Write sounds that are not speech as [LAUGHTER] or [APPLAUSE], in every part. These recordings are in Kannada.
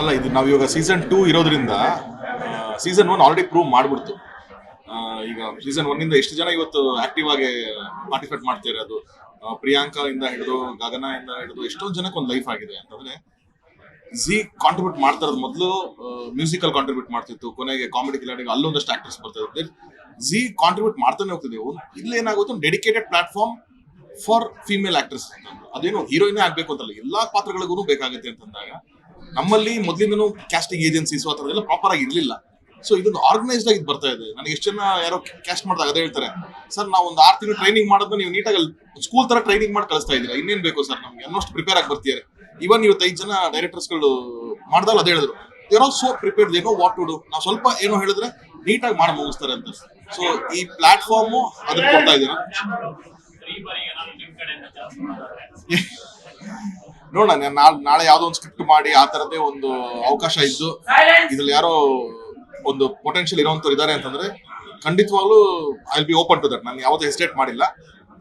ಅಲ್ಲ, ಇದು ನಾವು ಇವಾಗ ಸೀಸನ್ ಟೂ ಇರೋದ್ರಿಂದ ಸೀಸನ್ ಒನ್ ಆಲ್ರೆಡಿ ಪ್ರೂವ್ ಮಾಡ್ಬಿಡ್ತು. ಈಗ ಸೀಸನ್ ಒನ್ ಇಂದ ಎಷ್ಟು ಜನ ಇವತ್ತು ಆಕ್ಟಿವ್ ಆಗಿ ಪಾರ್ಟಿಸಿಪೇಟ್ ಮಾಡ್ತಾ ಅದು ಪ್ರಿಯಾಂಕಾ ಇಂದ ಹಿಡಿದು, ಗಗನ ಇಂದ ಹಿಡಿದು ಎಷ್ಟೊಂದು ಜನಕ್ಕೆ ಒಂದು ಲೈಫ್ ಆಗಿದೆ ಅಂತಂದ್ರೆ ಝೀ ಕಾಂಟ್ರಿಬ್ಯೂಟ್ ಮಾಡ್ತಾ ಇರೋದು ಮೊದಲು ಮ್ಯೂಸಿಕಲ್ ಕಾಂಟ್ರಿಬ್ಯೂಟ್ ಮಾಡ್ತಿತ್ತು, ಕೊನೆಗೆ ಕಾಮಿಡಿ ಕಿಲಾಡಿಗೆ ಅಲ್ಲೊಂದಷ್ಟು ಆಕ್ಟರ್ಸ್ ಬರ್ತಾ ಝಿ ಕಾಂಟ್ರಿಬ್ಯೂಟ್ ಮಾಡ್ತಾನೆ ಹೋಗ್ತಿದೆ ಇಲ್ಲಿ ಏನಾಗುತ್ತೆ dedicated platform for female actors ಅದೇನು ಹೀರೋಯಿನೇ ಆಗ್ಬೇಕು ಅಂತಲ್ಲ, ಎಲ್ಲಾ ಪಾತ್ರಗಳಿಗೂ ಬೇಕಾಗುತ್ತೆ ಅಂತಂದಾಗ ನಮ್ಮಲ್ಲಿ ಮೊದಲಿಂದನೂ ಕ್ಯಾಸ್ಟಿಂಗ್ ಏಜೆನ್ಸೀಸ್ ಆ ಥರದ್ದೆಲ್ಲ ಪ್ರಾಪರ್ ಆಗಿ ಇರಲಿಲ್ಲ. ಸೊ ಇದೊಂದು ಆರ್ಗನೈಸ್ಡ್ ಆಗಿ ಬರ್ತಾ ಇದೆ. ನನಗೆ ಎಷ್ಟು ಜನ ಯಾರೋ ಕ್ಯಾಸ್ಟ್ ಮಾಡಿದಾಗ ಅದೇ ಹೇಳ್ತಾರೆ. ಸರ್ ನಾವು ಒಂದು ಆರು ತಿಂಗಳು ಟ್ರೈನಿಂಗ್ ಮಾಡೋದನ್ನ ನೀವು ನೀಟಾಗಿ ಸ್ಕೂಲ್ ತರ ಟ್ರೈನಿಂಗ್ ಮಾಡಿ ಕಳಿಸ್ತಾ ಇದ್ದೀರಾ? ಇನ್ನೇನ್ ಬೇಕು ಸರ್ ನಮ್ಗೆ? ಅನ್ನೋಷ್ಟು ಪ್ರಿಪೇರ್ ಆಗಿ ಬರ್ತೀರಾ ಇವನ್ ಇವತ್ತು ಐದು ಜನ ಡೈರೆಕ್ಟರ್ಸ್ಗಳು ಮಾಡ್ದಲ್ಲ ಅದೇ ಹೇಳಿದ್ರು. ದೇರ್ ಆಲ್ ಸೋ ಪ್ರಿಪೇರ್ಡ್ ಏನೋ ವಾಟ್ ಟು ಡು ನಾವು ಸ್ವಲ್ಪ ಏನೋ ಹೇಳಿದ್ರೆ ನೀಟಾಗಿ ಮಾಡಿ ಮುಗಿಸ್ತಾರೆ ಅಂತ. ಸೊ ಈ ಪ್ಲಾಟ್ಫಾರ್ಮು ಅದನ್ನ ಕೊಡ್ತಾ ಇದ್ದೀರಾ? [LAUGHS] ನೋಡೋಣ ನಾನು ನಾಳೆ ಯಾವ್ದೋ ಒಂದು ಸ್ಕ್ರಿಪ್ಟ್ ಮಾಡಿ ಆ ತರದೇ ಒಂದು ಅವಕಾಶ ಇದ್ದು ಇದ್ರಲ್ಲಿ ಯಾರೋ ಒಂದು ಪೊಟೆನ್ಶಿಯಲ್ ಇರೋವಂಥವ್ರು ಇದ್ದಾರೆ ಅಂತಂದ್ರೆ ಖಂಡಿತವಾಗ್ಲೂ I be open to that ನಾನು ಯಾವುದೇ ಹೆಸಿಟೇಟ್ ಮಾಡಿಲ್ಲ.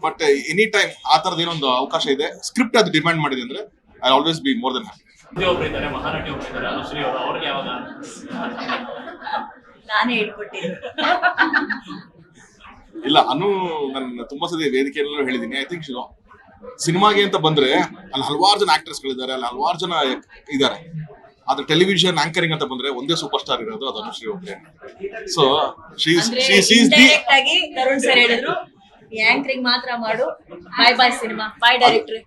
ಬಟ್ ಎನಿ ಟೈಮ್ ಆ ತರದ ಏನೊಂದು ಅವಕಾಶ ಇದೆ ಸ್ಕ್ರಿಪ್ಟ್ ಅದು ಡಿಮ್ಯಾಂಡ್ ಮಾಡಿದೆ ಅಂದ್ರೆ I always be more than happy ನಾನೇ ಇಲ್ಲ ಅನು ನನ್ನ ತುಂಬಾ ಸತಿ ವೇದಿಕೆಯಲ್ಲೂ ಹೇಳಿದೀನಿ. ಐ ಥಿಂಕ್ ಸಿನಿಮಾಗೆ ಅಂತ ಬಂದ್ರೆ ಅಲ್ಲಿ ಹಲವಾರು ಜನ ಆಕ್ಟರ್ಸ್ಗಳಿದ್ದಾರೆ ಅಲ್ಲಿ ಹಲವಾರು ಜನ ಇದ್ದಾರೆ. ಆದ್ರೆ ಟೆಲಿವಿಷನ್ ಆಂಕರಿಂಗ್ ಅಂತ ಬಂದ್ರೆ ಒಂದೇ ಸೂಪರ್ ಸ್ಟಾರ್ ಇರೋದು ಅದು ಅನುಶ್ರೀ ಒಬ್ಬರೇ ಸೊ ಆಗಿ ತರುಣ್ ಸರ್ ಹೇಳಿದ್ರು ಆಂಕರಿಂಗ್ ಮಾತ್ರ ಮಾಡು. ಬಾಯ್ ಬಾಯ್ ಸಿನಿಮಾ. ಬಾಯ್ ಡೈರೆಕ್ಟರ್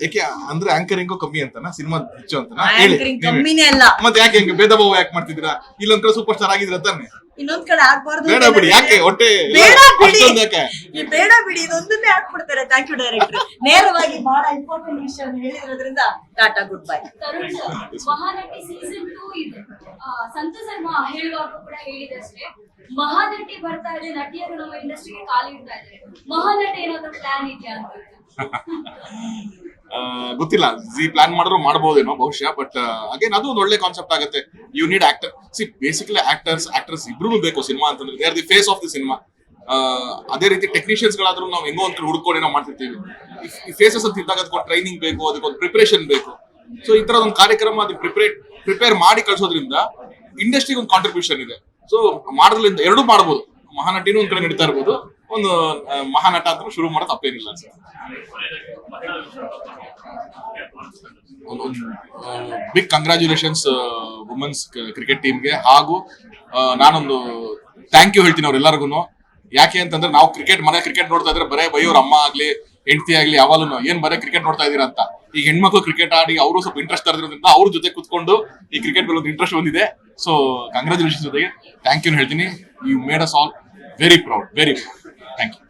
ಯಾಕೆ ಅಂದ್ರೆ ಆಂಕರಿಂಗು ಕಮ್ಮಿ ಅಂತನಾ? ಸಿನಿಮಾ ಹೆಚ್ಚು ಅಂತನಾ? ಹೇಳಿ ಆಂಕರಿಂಗ್ ನೀವೇ. ಕಮ್ಮಿನೇ ಅಲ್ಲ. ಮತ್ತೆ ಯಾಕೆ ಹೆಂಗೆ ಭೇದ ಭಾವ ಯಾಕೆ ಮಾಡ್ತಿದ್ದೀರಾ? ಇಲ್ಲೊಂದ್ ಕಡೆ ಸೂಪರ್ ಸ್ಟಾರ್ ಆಗಿದ್ರ ತಾನೆ? ಇನ್ನೊಂದ್ ಕಡೆ ಆಗ್ಬಾರ್ದು ಬೇಡ ಬಿಡಿ ಯಾಕೆ? ಹೊಟ್ಟೆ ಬೇಡ ಬಿಡಿ. ಅಷ್ಟೊಂದ್ ಯಾಕೆ? ಈ ಬೇಡ ಬಿಡಿ ಇದೊಂದನ್ನೇ ಹಾಕ್ಬಿಡ್ತಾರೆ. ಥ್ಯಾಂಕ್ ಯು ಡೈರೆಕ್ಟರ್ ನೇರವಾಗಿ ಬಹಳ ಇಂಪಾರ್ಟೆಂಟ್ ವಿಷಯ ಹೇಳಿರೋದ್ರಿಂದ tata good bye Tarun Mahanati season two ಇದೆ. ಆ, ಸಂತು ಶರ್ಮಾ ಹೇಳುವಾಗ ಕೂಡ ಹೇಳಿದಷ್ಟೇ ಮಹಾನಟಿ ಬರ್ತಾ ಇದೆ ನಟಿಯರು ನಮ್ಮ ಇಂಡಸ್ಟ್ರಿಗೆ ಕಾಲಿಡ್ತಾ ಇದ್ದಾರೆ. ಮಹಾನಟಿ ಏನಾದ್ರು ಪ್ಲಾನ್ ಇದೆಯಾ ಅಂತ. [LAUGHS] ಗೊತ್ತಿಲ್ಲ ಜಿ ಪ್ಲಾನ್ ಮಾಡಿದ್ರು ಮಾಡಬಹುದೇನೋ ಬಹುಶಃ ಬಟ್ ಅಗೇನ್ ಅದು ಒಂದು ಒಳ್ಳೆ ಕಾನ್ಸೆಪ್ಟ್ ಆಗುತ್ತೆ. You need actor see basically actors actors ಇಬ್ರು ಬೇಕು ಸಿನಿಮಾ ಅಂತಂದ್ರೆ they are the face of the cinema ಅದೇ ರೀತಿ ಟೆಕ್ನಿಷಿಯನ್ಸ್ ಗಳಾದ್ರೂ ನಾವು ಹೆಂಗೋ ಅಂತ ಕಡೆ ಹುಡ್ಕೊಂಡು ಏನೋ ಮಾಡ್ತಿರ್ತೀವಿ. ಫೇಸಸ್ ಅಂತ ಇದ್ದಾಗ ಅದಕ್ಕೊಂದು ಟ್ರೈನಿಂಗ್ ಬೇಕು, ಅದಕ್ಕೊಂದು ಪ್ರಿಪರೇಷನ್ ಬೇಕು. ಸೊ ಈ ಒಂದು ಕಾರ್ಯಕ್ರಮ ಅದಕ್ಕೆ ಪ್ರಿಪೇರ್ ಪ್ರಿಪೇರ್ ಮಾಡಿ ಕಳ್ಸೋದ್ರಿಂದ ಇಂಡಸ್ಟ್ರಿಗೆ ಒಂದು ಕಾಂಟ್ರಿಬ್ಯೂಷನ್ ಇದೆ. ಸೊ ಮಾಡೋದ್ರಿಂದ ಎರಡೂ ಮಾಡ್ಬೋದು. ಮಹಾನಟಿನೂ ಒಂದ್ ಕಡೆ ನಡೀತಾ ಇರ್ಬೋದು. ಒಂದು ಮಹಾನಟ ಅಂತ ಶುರು ಮಾಡೋದು ತಪ್ಪೇನಿಲ್ಲ ಒಂದು ಬಿಗ್ ಕಂಗ್ರ್ಯಾಚುಲೇಷನ್ಸ್ ವುಮೆನ್ಸ್ ಕ್ರಿಕೆಟ್ ಟೀಮ್ಗೆ ಹಾಗೂ ನಾನೊಂದು ಥ್ಯಾಂಕ್ ಯು ಹೇಳ್ತೀನಿ ಅವ್ರೆಲ್ಲರಿಗೂ ಯಾಕೆ ಅಂತಂದ್ರೆ ನಾವು ಕ್ರಿಕೆಟ್ ಮನೆ ಕ್ರಿಕೆಟ್ ನೋಡ್ತಾ ಇದ್ರೆ ಬರೇ ಬೈಯೋರ್ ಅಮ್ಮ ಆಗ್ಲಿ, ಹೆಂಡತಿ ಆಗ್ಲಿ ಯಾವಾಗಲೂ ಏನ್ ಬರೇ ಕ್ರಿಕೆಟ್ ನೋಡ್ತಾ ಇದೀರಾ ಅಂತ. ಈಗ ಹೆಣ್ಮಕ್ಳು ಕ್ರಿಕೆಟ್ ಆಡಿ ಅವರು ಸ್ವಲ್ಪ ಇಂಟ್ರೆಸ್ಟ್ ತರದಿರೋದ್ರಿಂದ ಅವ್ರ ಜೊತೆ ಕುತ್ಕೊಂಡು ಈ ಕ್ರಿಕೆಟ್ ಮೇಲೆ ಒಂದು ಇಂಟ್ರೆಸ್ಟ್ ಬಂದಿದೆ. ಸೊ ಕಂಗ್ರಾಚುಲೇಷನ್ ಜೊತೆಗೆ. ಥ್ಯಾಂಕ್ ಯು ಹೇಳ್ತೀನಿ. You made us all Very proud, very proud. Thank you.